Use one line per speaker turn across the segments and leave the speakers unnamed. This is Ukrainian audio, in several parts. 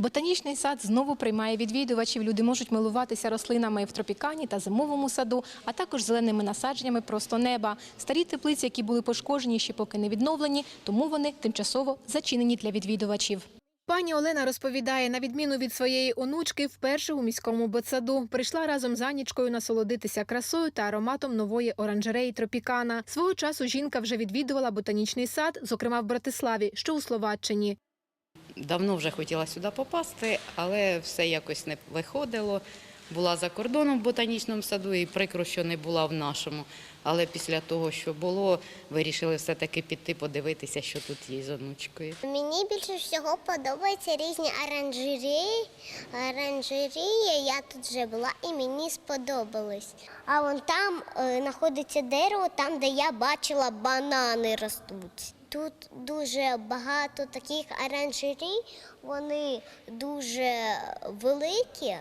Ботанічний сад знову приймає відвідувачів. Люди можуть милуватися рослинами в тропікані та зимовому саду, а також зеленими насадженнями просто неба. Старі теплиці, які були пошкоджені, ще поки не відновлені, тому вони тимчасово зачинені для відвідувачів. Пані Олена розповідає, на відміну від своєї онучки, вперше у міському ботсаду прийшла разом з Анічкою насолодитися красою та ароматом нової оранжереї Тропікана. Свого часу жінка вже відвідувала ботанічний сад, зокрема в Братиславі, що у Словаччині.
Давно вже хотіла сюди попасти, але все якось не виходило. Була за кордоном в ботанічному саду і прикро, що не була в нашому. Але після того, що було, вирішили все-таки піти подивитися, що тут є з онучкою.
Мені більше всього подобаються різні оранжерії. Оранжерії я тут вже була і мені сподобалось. А вон там е, знаходиться дерево, там, де я бачила банани ростуть. Тут дуже багато таких оранжерій, вони дуже великі.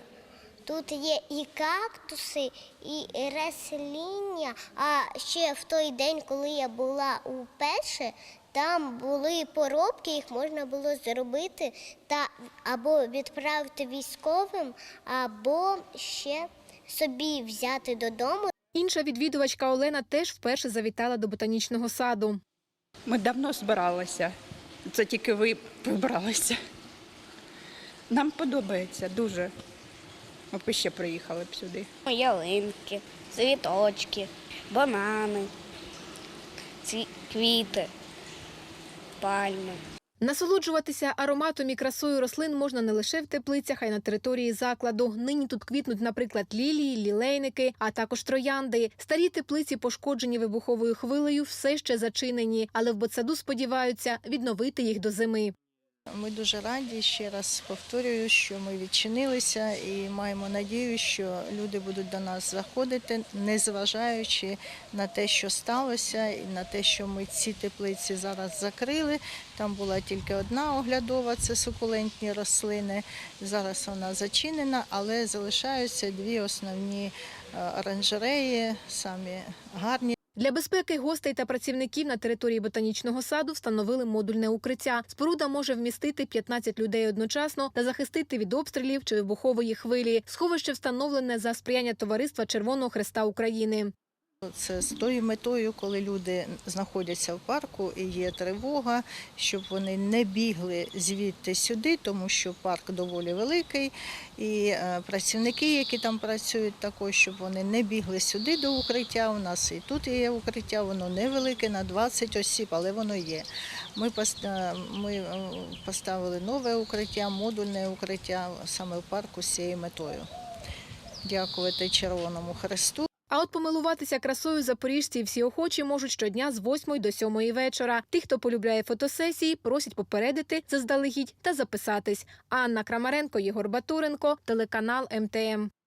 Тут є і кактуси, і росління. А ще в той день, коли я була уперше, там були поробки, їх можна було зробити та або відправити військовим, або ще собі взяти додому.
Інша відвідувачка Олена теж вперше завітала до ботанічного саду.
Ми давно збиралися. Це тільки ви вибралися. Нам подобається дуже. Ми б ще приїхали б сюди.
ялинки, цвіточки, банани, квіти, пальми.
Насолоджуватися ароматом і красою рослин можна не лише в теплицях, а й на території закладу. Нині тут квітнуть, наприклад, лілії, лілейники, а також троянди. Старі теплиці, пошкоджені вибуховою хвилею, все ще зачинені, але в ботсаду сподіваються відновити їх до зими.
Ми дуже раді. Ще раз повторюю, що ми відчинилися і маємо надію, що люди будуть до нас заходити, незважаючи на те, що сталося, і на те, що ми ці теплиці зараз закрили. Там була тільки одна оглядова, це сукулентні рослини. Зараз вона зачинена, але залишаються дві основні е, оранжереї, самі гарні.
Для безпеки гостей та працівників на території ботанічного саду встановили модульне укриття. Споруда може вмістити 15 людей одночасно та захистити від обстрілів чи вибухової хвилі. Сховище встановлене за сприяння товариства Червоного Хреста України.
Це з тою метою, коли люди знаходяться в парку і є тривога, щоб вони не бігли звідти сюди, тому що парк доволі великий, і е, працівники, які там працюють, також щоб вони не бігли сюди до укриття. У нас і тут є укриття, воно невелике на 20 осіб, але воно є. Ми е, ми е, поставили нове укриття, модульне укриття саме в парку з цією метою. Дякувати Червоному Хресту.
От помилуватися красою запоріжці всі охочі можуть щодня з 8 до 7 вечора. Тих, хто полюбляє фотосесії, просять попередити заздалегідь та записатись. Анна Крамаренко, Єгор Батуренко, телеканал МТМ.